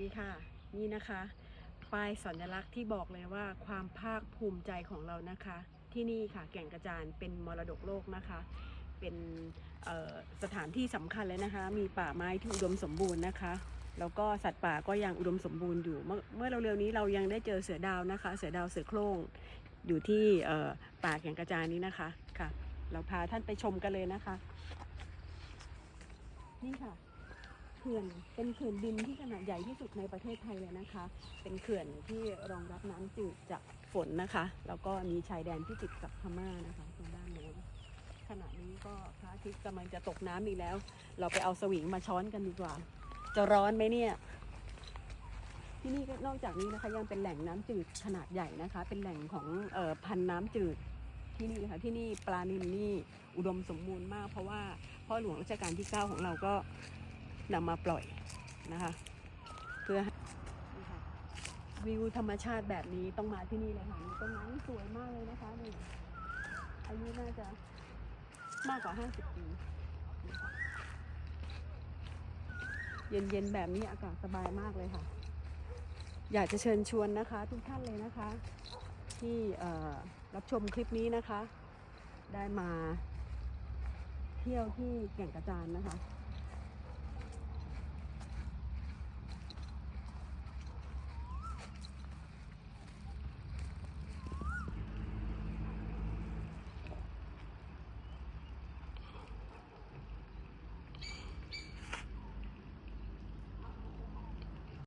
ดีค่ะ นี่นะคะ ป้ายสัญลักษณ์ที่บอกเลยว่าความภาคภูมิใจของเรานะคะ ที่นี่ค่ะแก่งกระจานเป็นมรดกโลกนะคะ เป็นสถานที่สำคัญเลยนะคะ มีป่าไม้ที่อุดมสมบูรณ์นะคะ แล้วก็สัตว์ป่าก็ยังอุดมสมบูรณ์อยู่ เมื่อเมื่อเร็วๆนี้เรายังได้เจอเสือดาวนะคะ เสือดาวเสือโคร่งอยู่ที่ป่าแก่งกระจานนี้นะคะค่ะ เราพาท่านไปชมกันเลยนะคะ นี่ค่ะ ขื่อนเป็นเขื่อนดินที่ขนาดใหญ่ที่สุดในประเทศไทยเลยนะคะ เป็นเขื่อนที่รองรับน้ำจืดจากฝนนะคะ แล้วก็มีชายแดนที่ติดกับพม่านะคะตรงด้านโน้นขณะนี้ก็พระอาทิตย์กำลังจะตกน้ำอีกแล้ว เราไปเอาสวิงมาช้อนกันดีกว่า จะร้อนไหมเนี่ยที่นี่นอกจากนี้นะคะยังเป็นแหล่งน้ำจืดขนาดใหญ่นะคะ เป็นแหล่งของออพันน้ำจืดที่นี่นะคะที่นี่ปลานิลนี่อุดมสมบูรณ์มาก เพราะว่าพ่อหลวงรัชกาลที่ 9 ของเราก็ นำมาปล่อยนะคะ เพื่อวิวธรรมชาติแบบนี้ต้องมาที่นี่เลยค่ะมีต้นไม้สวยมากเลยนะคะนี่อายุน่าจะมากกว่า 50 ปีนี่ค่ะเย็นๆ แบบนี้อากาศสบายมากเลยค่ะ อยากจะเชิญชวนนะคะ ทุกท่านเลยนะคะ ที่รับชมคลิปนี้นะคะ ได้มาเที่ยวที่แก่งกระจานนะคะ